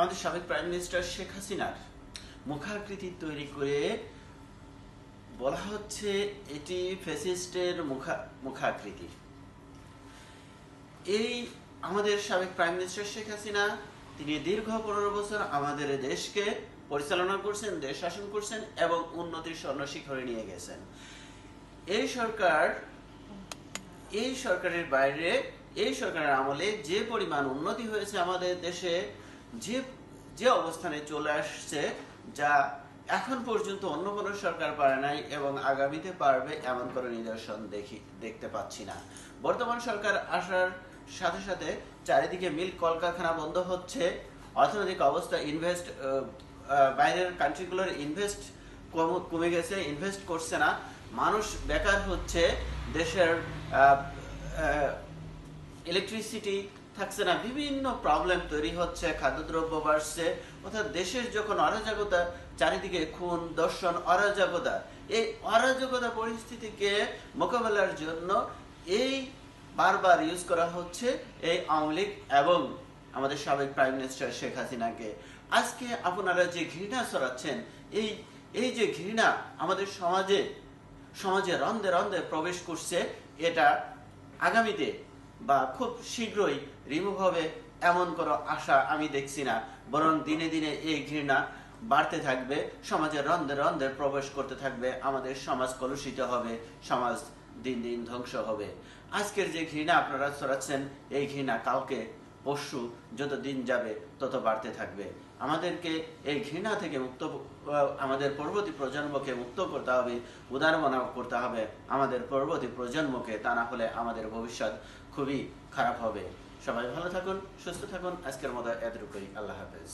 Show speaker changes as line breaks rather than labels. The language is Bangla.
আমাদের সাবেক প্রাইম মিনিস্টার শেখ হাসিনার মুখাকৃতি তৈরি করে বলা হচ্ছে এটি ফেসিস্টের মুখা, মুখাকৃতি। এই আমাদের সাবেক প্রাইম মিনিস্টার শেখ হাসিনা, তিনি দীর্ঘ পনেরো বছর আমাদের দেশকে পরিচালনা করছেন, দেশ শাসন করছেন এবং উন্নতির স্বর্ণ শিখরে নিয়ে গেছেন। এই সরকার, এই সরকারের বাইরে, এই সরকারের আমলে যে পরিমাণ উন্নতি হয়েছে আমাদের দেশে যে যে অবস্থানে চলে আসছে, যা এখন পর্যন্ত অন্য কোনো সরকার পারে নাই এবং আগামীতে পারবে এমন কোনো নিদর্শন দেখি, দেখতে পাচ্ছি না। বর্তমান সরকার আসার সাথে সাথে চারিদিকে মিল কলকারখানা বন্ধ হচ্ছে, অর্থনৈতিক অবস্থা ইনভেস্ট বাইরের কান্ট্রিগুলোর ইনভেস্ট কমে গেছে ইনভেস্ট করছে না। মানুষ বেকার হচ্ছে, দেশের ইলেকট্রিসিটি থাকছে না। বিভিন্ন প্রবলেম তৈরি হচ্ছে খাদ্যদ্রব্য বাড়ছে। অর্থাৎ দেশের যখন অরাজকতা, চারিদিকে খুন, দর্শন, অরাজকতা, এই অরাজকতা পরিস্থিতিকে মোকাবেলার জন্য এই বারবার ইউজ করা হচ্ছে এই আওয়ামী লীগ এবং আমাদের সাবেক প্রাইম মিনিস্টার শেখ হাসিনাকে। আজকে আপনারা যে ঘৃণা ছড়াচ্ছেন, এই এই যে ঘৃণা আমাদের সমাজে সমাজে রন্ধে রন্ধে প্রবেশ করছে, এটা আগামীতে বা খুব শীঘ্রই রিমুভ হবে এমন কোনো আশা আমি দেখছি না। বরং দিনে দিনে এই ঘৃণা বাড়তে থাকবে সমাজের রন্ধে রন্ধে প্রবেশ করতে থাকবে, আমাদের সমাজ কলুষিত হবে, সমাজ দিন দিন ধ্বংস হবে। আজকের যে ঘৃণা আপনারা ছড়াচ্ছেন, এই ঘৃণা কালকে পরশু যত দিন যাবে, তত বাড়তে থাকবে। আমাদেরকে এই ঘৃণা থেকে মুক্ত, আমাদের পরবর্তী প্রজন্মকে মুক্ত করতে হবে উদার মনা করতে হবে। আমাদের পরবর্তী প্রজন্মকে তা না হলে আমাদের ভবিষ্যৎ খুবই খারাপ হবে। সবাই ভালো থাকুন, সুস্থ থাকুন। আজকের মতো এতটুকুই। আল্লাহ হাফেজ।